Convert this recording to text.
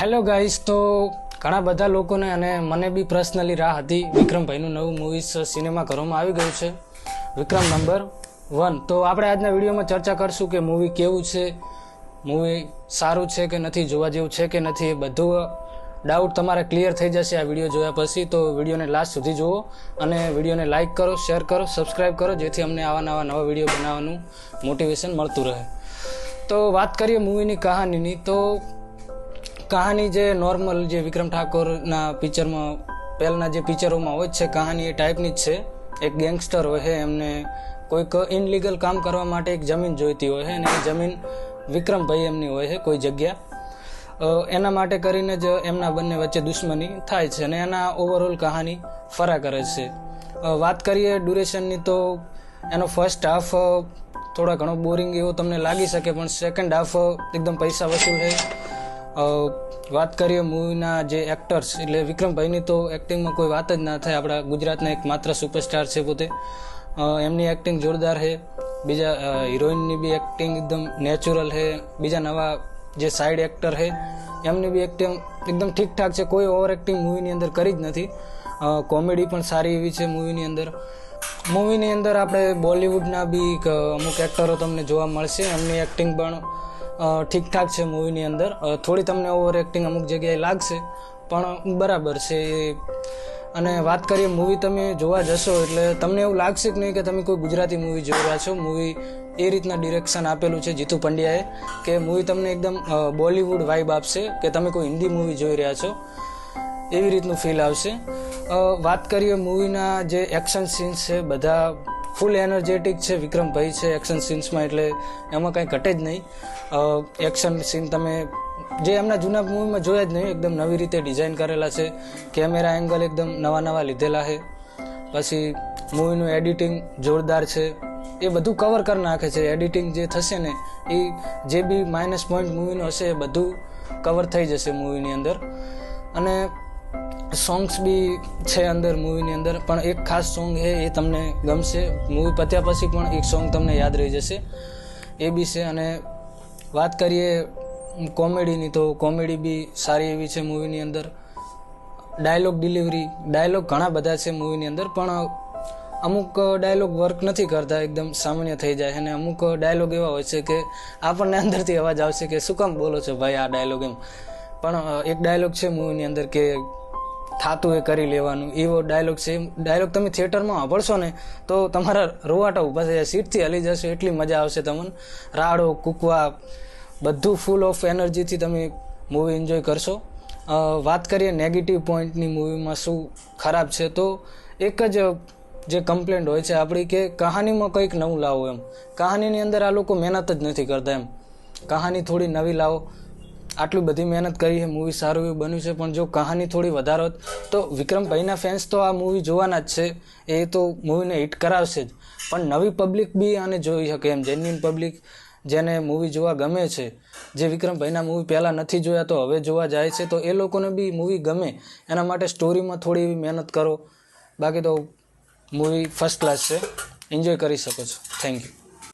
Hello guys તો ઘણા બધા લોકોને અને મને બી પર્સનલી રાહ હતી. વિક્રમભાઈનું નવું મૂવીઝ સિનેમા ઘરોમાં આવી ગયું છે. વિક્રમ નંબર વન તો આપણે આજના વિડીયોમાં ચર્ચા કરશું કે મૂવી કેવું છે મૂવી સારું છે કે નથી, જોવા જેવું છે કે નથી, એ બધું ડાઉટ તમારે ક્લિયર થઈ જશે આ વીડિયો જોયા પછી. તો વિડીયોને લાસ્ટ સુધી જુઓ અને વિડીયોને લાઇક કરો શેર કરો સબસ્ક્રાઈબ કરો, જેથી અમને આવા નવા નવા વીડિયો બનાવવાનું મોટિવેશન મળતું રહે. તો વાત કરીએ મૂવીની કહાનીની. તો કહાની જે નોર્મલ જે વિક્રમ ઠાકોરના પિક્ચરમાં પહેલાંના જે પિક્ચરોમાં હોય છે, કહાની એ ટાઈપની જ છે. એક ગેંગસ્ટર હોય છે, એમને કોઈક ઇનલીગલ કામ કરવા માટે એક જમીન જોઈતી હોય છે અને એ જમીન વિક્રમભાઈ એમની હોય છે, કોઈ જગ્યા. એના માટે કરીને જ એમના બંને વચ્ચે દુશ્મની થાય છે અને એના ઓવરઓલ કહાની ફરા કરે છે. વાત કરીએ ડ્યુરેશનની તો એનો ફર્સ્ટ હાફ થોડા ઘણો બોરિંગ એવો તમને લાગી શકે, પણ સેકન્ડ હાફ એકદમ પૈસા વસૂલ છે. વાત કરીએ મૂવીના જે એક્ટર્સ એટલે વિક્રમભાઈની તો એક્ટિંગમાં કોઈ વાત જ ના થાય. આપણા ગુજરાતના એક માત્ર સુપરસ્ટાર છે પોતે. એમની એક્ટિંગ જોરદાર છે. બીજા હિરોઈનની બી એક્ટિંગ એકદમ નેચરલ છે. બીજા નવા જે સાઈડ એક્ટર છે, એમની બી એક્ટિંગ એકદમ ઠીકઠાક છે. કોઈ ઓવર એક્ટિંગ મૂવીની અંદર કરી જ નથી. કોમેડી પણ સારી એવી છે મૂવીની અંદર. મૂવીની અંદર આપણે બોલિવૂડના બી અમુક એક્ટરો તમને જોવા મળશે. એમની એક્ટિંગ પણ ઠીકઠાક છે મૂવીની અંદર. થોડી તમને ઓવર એક્ટિંગ અમુક જગ્યાએ લાગશે, પણ બરાબર છે અને વાત કરીએ મૂવી તમે જોવા જશો એટલે તમને એવું લાગશે કે નહીં કે તમે કોઈ ગુજરાતી મૂવી જોઈ રહ્યા છો? મૂવી એ રીતના ડિરેક્શન આપેલું છે જીતુ પંડ્યાએ કે મૂવી તમને એકદમ બોલિવૂડ વાઇબ આપશે કે તમે કોઈ હિન્દી મૂવી જોઈ રહ્યા છો? એવી રીતનું ફીલ આવશે. વાત કરીએ મૂવીના જે એક્શન સીન્સ છે, બધા ફૂલ એનર્જેટિક છે, વિક્રમભાઈ છે એક્શન સીન્સમાં એટલે એમાં કાંઈ ઘટે જ નહીં. એક્શન સીન તમે જે એમના જૂના મૂવીમાં જોયા જ નહીં, એકદમ નવી રીતે ડિઝાઇન કરેલા છે. કેમેરા એંગલ એકદમ નવા નવા લીધેલા છે. પછી મૂવીનું એડિટિંગ જોરદાર છે. એ બધું કવર કરી નાખે છે. એડિટિંગ જે થશે ને, એ જે બી માઇનસ પોઈન્ટ મૂવીનું હશે એ બધું કવર થઈ જશે મૂવીની અંદર. અને સોંગ્સ બી છે અંદર મૂવીની અંદર. પણ એક ખાસ સોંગ છે એ તમને ગમશે. મૂવી પત્યા પછી પણ એક સોંગ તમને યાદ રહી જશે. એ બી છે. અને વાત કરીએ કોમેડીની તો કોમેડી બી સારી એવી છે મૂવીની અંદર. ડાયલોગ ડિલિવરી ડાયલોગ ઘણા બધા છે મૂવીની અંદર, પણ અમુક ડાયલોગ વર્ક નથી કરતા, એકદમ સામાન્ય થઈ જાય. અને અમુક ડાયલોગ એવા હોય છે કે આપણને અંદરથી અવાજ આવશે કે, શું કામ બોલો છો ભાઈ આ ડાયલોગ એમ? પણ એક ડાયલોગ છે મૂવીની અંદર કે થાતું એ કરી લેવાનું. એવો ડાયલોગ છે. ડાયલોગ તમે થિયેટરમાં સાંભળશો ને, તો તમારા રોવાટા ઊભા થઈ જાય સીટથી હલી જશો, એટલી મજા આવશે તમને. રાડો, કૂકવા, બધું ફૂલ ઓફ એનર્જીથી તમે મૂવી એન્જોય કરશો. વાત કરીએ નેગેટિવ પોઈન્ટની મૂવીમાં શું ખરાબ છે, તો એક જ જે કમ્પ્લેન્ટ હોય છે આપણી કે કહાનીમાં કંઈક નવું લાવો એમ. કહાનીની અંદર આ લોકો મહેનત જ નથી કરતા એમ. કહાની થોડી નવી લાવો. આટલી બધી મહેનત કરી છે મૂવી સારું એવું બન્યું છે, પણ જો કહાની થોડી વધારો તો વિક્રમભાઈના ફેન્સ તો આ મૂવી જોવાના જ છે. એ તો મૂવીને હિટ કરાવશે જ. પણ નવી પબ્લિક બી આને જોઈ શકે એમ જેન્યુન પબ્લિક જેને મૂવી જોવા ગમે છે. જે વિક્રમભાઈના મૂવી પહેલાં નથી જોયા, તો હવે જોવા જાય છે, તો એ લોકોને બી મૂવી ગમે. એના માટે સ્ટોરીમાં થોડી એવી મહેનત કરો. બાકી તો મૂવી ફર્સ્ટ ક્લાસ છે. એન્જોય કરી શકો છો. Thank you